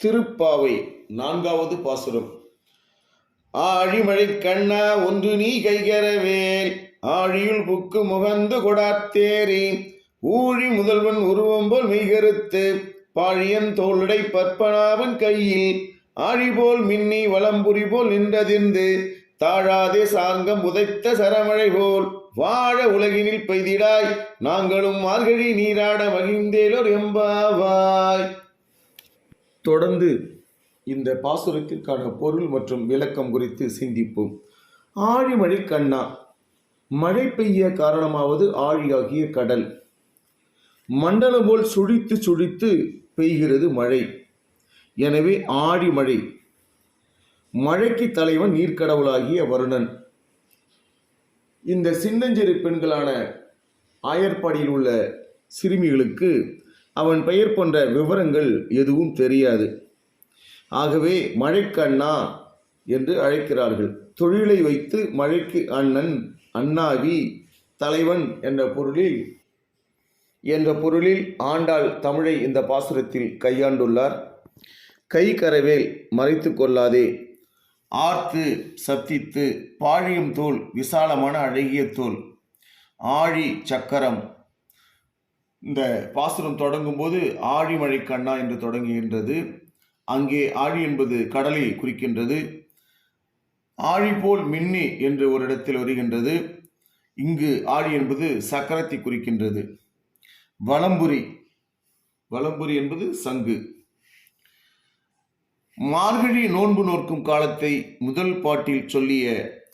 திருப்பாவை நான்காவது பாசுரம். ஆழிமழை கண்ணா ஒன்று நீ கைகரவேல் ஆழியுள் புக்கு முகந்து கொடாத்தேரி ஊழி முதல்வன் உருவம் போல் மெய்கருத்து பாழியன் தோளுடை பற்பனாவன் கையில் ஆழி போல் மின்னி வளம்புரி போல் நின்றதிர்ந்து தாழாதே சாங்கம் உதைத்த சரமழை போல் வாழ உலகினில் பெய்திடாய் நாங்களும் மார்கழி நீராட மகிழ்ந்தேலோர் எம்பாவாய். தொடர்ந்து இந்த பாசுரத்திற்கான பொருள் மற்றும் விளக்கம் குறித்து சிந்திப்போம். ஆழிமழை கண்ணா மழை பெய்ய காரணமாவது ஆழியாகிய கடல். மண்டலம் போல் சுழித்து சுழித்து பெய்கிறது மழை. எனவே ஆழிமழை மழைக்கு தலைவன் நீர்க்கடவுளாகிய வருணன். இந்த சின்னஞ்சிறு பெண்களான ஆயர்பாடியில் உள்ள சிறுமிகளுக்கு அவன் பெயர் போன்ற விவரங்கள் எதுவும் தெரியாது. ஆகவே மழைக்கண்ணா என்று அழைக்கிறார்கள். தொழிலை வைத்து மழைக்கு அண்ணன் அண்ணாவி தலைவன் என்ற பொருளில் என்ற பொருளில் ஆண்டாள் தமிழை இந்த பாசுரத்தில் கையாண்டுள்ளார். கை கரவேல் மறைத்து கொள்ளாதே. ஆர்த்து சத்தித்து பாழியும் தோல் விசாலமான அழகிய தோல். ஆழி சக்கரம் இந்த பாசுரம் தொடங்கும்போது ஆழிமழை கண்ணா என்று தொடங்குகின்றது. அங்கே ஆழி என்பது கடலை குறிக்கின்றது. ஆழி போல் மின்னி என்று ஒரு இடத்தில் வருகின்றது. இங்கு ஆழி என்பது சக்கரத்தை குறிக்கின்றது. வலம்புரி வலம்புரி என்பது சங்கு. மார்கழி நோன்பு நோக்கும் காலத்தை முதல் பாட்டில் சொல்லிய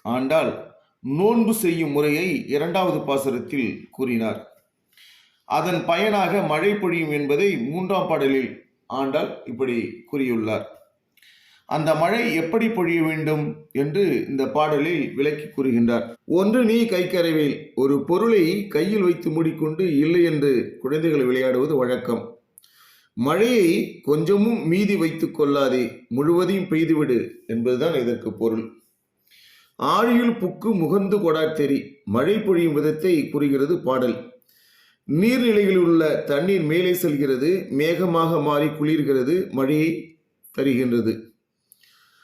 ஆண்டால் நோன்பு செய்யும் முறையை இரண்டாவது பாசுரத்தில் கூறினார். அதன் பயனாக மழை பொழியும் என்பதை மூன்றாம் பாடலில் ஆண்டால் இப்படி கூறியுள்ளார். அந்த மழை எப்படி பொழிய வேண்டும் என்று இந்த பாடலில் விளக்கி கூறுகின்றார். ஒன்று நீ கைக்கரவில் ஒரு பொருளை கையில் வைத்து மூடிக்கொண்டு இல்லை என்று குழந்தைகள் விளையாடுவது வழக்கம். மழையை கொஞ்சமும் மீதி வைத்து கொள்ளாதே முழுவதையும் பெய்துவிடு என்பதுதான் இதற்கு பொருள். ஆழியில் புக்கு முகந்து கொடாத்தெறி மழை பொழியும் விதத்தை கூறுகிறது பாடல். நீர்நிலைகளில் உள்ள தண்ணீர் மேலே செல்கிறது மேகமாக மாறி குளிர்கிறது மழையை தருகின்றது.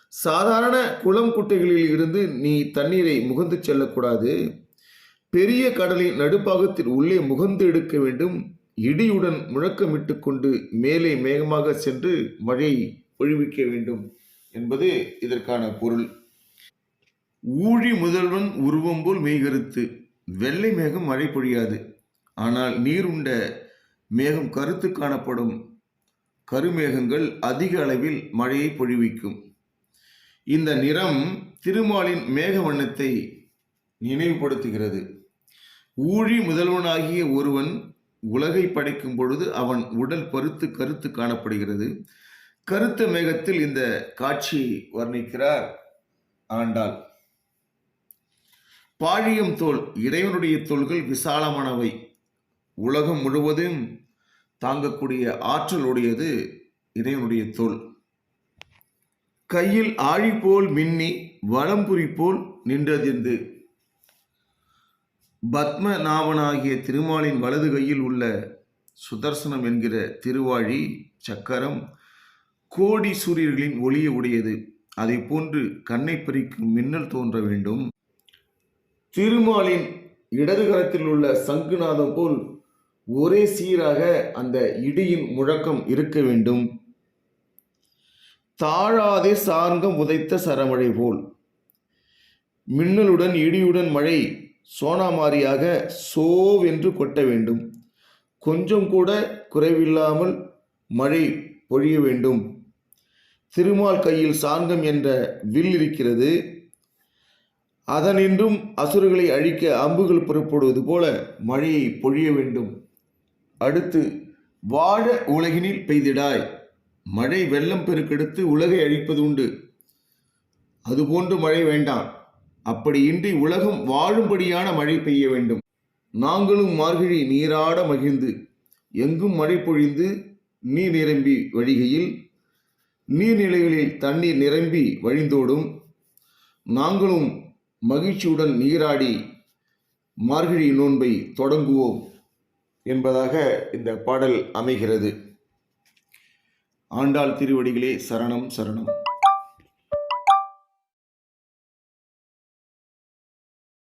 சாதாரண குளம் குட்டைகளில் இருந்து நீ தண்ணீரை முகந்து செல்லக்கூடாது. பெரிய கடலின் நடுப்பாகத்தில் உள்ளே முகந்து எடுக்க வேண்டும். இடியுடன் முழக்கமிட்டு கொண்டு மேலே மேகமாக சென்று மழை பொழிவிக்க வேண்டும் என்பது இதற்கான பொருள். ஊழி முதல்வன் உருவம் போல் மெய்கருத்து. வெள்ளை மேகம் மழை பொழியாது. ஆனால் நீருண்ட மேகம் கருத்து காணப்படும் கருமேகங்கள் அதிக அளவில் மழையை பொழிவிக்கும். இந்த நிறம் திருமாலின் மேக வண்ணத்தை நினைவுபடுத்துகிறது. ஊழி முதல்வனாகிய ஒருவன் உலகை படைக்கும் பொழுது அவன் உடல் பருத்து கருத்து காணப்படுகிறது. கருத்த மேகத்தில் இந்த காட்சி வர்ணிக்கிறார் ஆண்டாள். பாழியம் தோல் இறைவனுடைய தோள்கள் விசாலமானவை. உலகம் முழுவதும் தாங்கக்கூடிய ஆற்றல் உடையது இறைவனுடைய தோல். கையில் ஆழி போல் மின்னி வளம்புரி போல் நின்றதிர்ந்து பத்மநாபனாகிய திருமாலின் வலது கையில் உள்ள சுதர்சனம் என்கிற திருவாழி சக்கரம் கோடி சூரியர்களின் ஒளிய உடையது. அதை போன்று கண்ணை பறிக்கும் மின்னல் தோன்ற வேண்டும். திருமாலின் இடது கரத்தில் உள்ள சங்குநாதம் போல் ஒரே சீராக அந்த இடியின் முழக்கம் இருக்க வேண்டும். தாழாதே சார்கம் உதைத்த சரமழை போல். மின்னலுடன் இடியுடன் மழை சோனாமாரியாக சோவென்று கொட்ட வேண்டும். கொஞ்சம் கூட குறைவில்லாமல் மழை பொழிய வேண்டும். திருமால் கையில் சார்கம் என்ற வில் இருக்கிறது. அதனின்றும் அசுரர்களை அழிக்க அம்புகள் புறப்படுவது போல மழையை பொழிய வேண்டும். அடுத்து வாழ உலகினில் பெய்திடாய் மழை வெள்ளம் பெருக்கெடுத்து உலகை அழிப்பது உண்டு. அதுபோன்று மழை வேண்டாம். அப்படியின்றி உலகம் வாழும்படியான மழை பெய்ய வேண்டும். நாங்களும் மார்கழி நீராட மகிழ்ந்து எங்கும் மழை பொழிந்து நீர் நிரம்பி வழிகையில் நீர்நிலைகளில் தண்ணீர் நிரம்பி வழிந்தோடும் நாங்களும் மகிழ்ச்சியுடன் நீராடி மார்கழி நோன்பை தொடங்குவோம். என்பதாக இந்த பாடல் அமைகிறது. ஆண்டாள் திருவடிகளே சரணம் சரணம்.